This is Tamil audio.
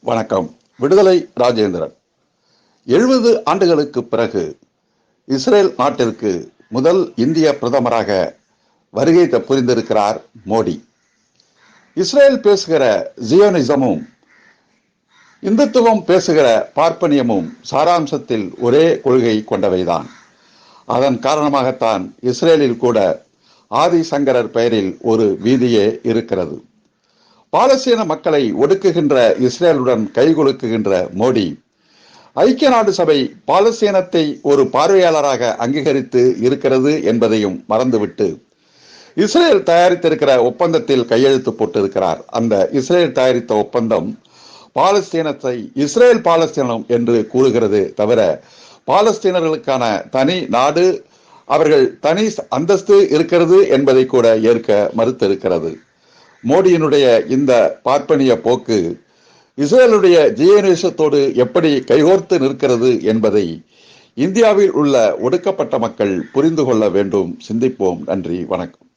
வணக்கம். விடுதலை ராஜேந்திரன். எழுபது ஆண்டுகளுக்கு பிறகு இஸ்ரேல் நாட்டிற்கு முதல் இந்திய பிரதமராக வருகை புரிந்திருக்கிறார் மோடி. இஸ்ரேல் பேசுகிற ஜியோனிசமும் இந்துத்துவம் பேசுகிற பார்ப்பனியமும் சாராம்சத்தில் ஒரே கொள்கை கொண்டவைதான். அதன் காரணமாகத்தான் இஸ்ரேலில் கூட ஆதி சங்கரர் பெயரில் ஒரு வீதியே இருக்கிறது. பாலஸ்தீன மக்களை ஒடுக்குகின்ற இஸ்ரேலுடன் கைகொலுக்குகின்ற மோடி ஐக்கிய நாடு சபை பாலஸ்தீனத்தை ஒரு பார்வையாளராக அங்கீகரித்து இருக்கிறது என்பதையும் மறந்துவிட்டு இஸ்ரேல் தயாரித்திருக்கிற ஒப்பந்தத்தில் கையெழுத்து போட்டிருக்கிறார். அந்த இஸ்ரேல் தயாரித்த ஒப்பந்தம் பாலஸ்தீனத்தை இஸ்ரேல் பாலஸ்தீனம் என்று கூறுகிறது தவிர பாலஸ்தீனர்களுக்கான தனி நாடு அவர்கள் தனி அந்தஸ்து இருக்கிறது என்பதை கூட ஏற்க மறுத்திருக்கிறது. மோடியினுடைய இந்த பார்ப்பனிய போக்கு இஸ்ரேலுடைய ஜியனிசத்தோடு எப்படி கைகோர்த்து நிற்கிறது என்பதை இந்தியாவில் உள்ள ஒடுக்கப்பட்ட மக்கள் புரிந்து கொள்ள வேண்டும். சிந்திப்போம். நன்றி. வணக்கம்.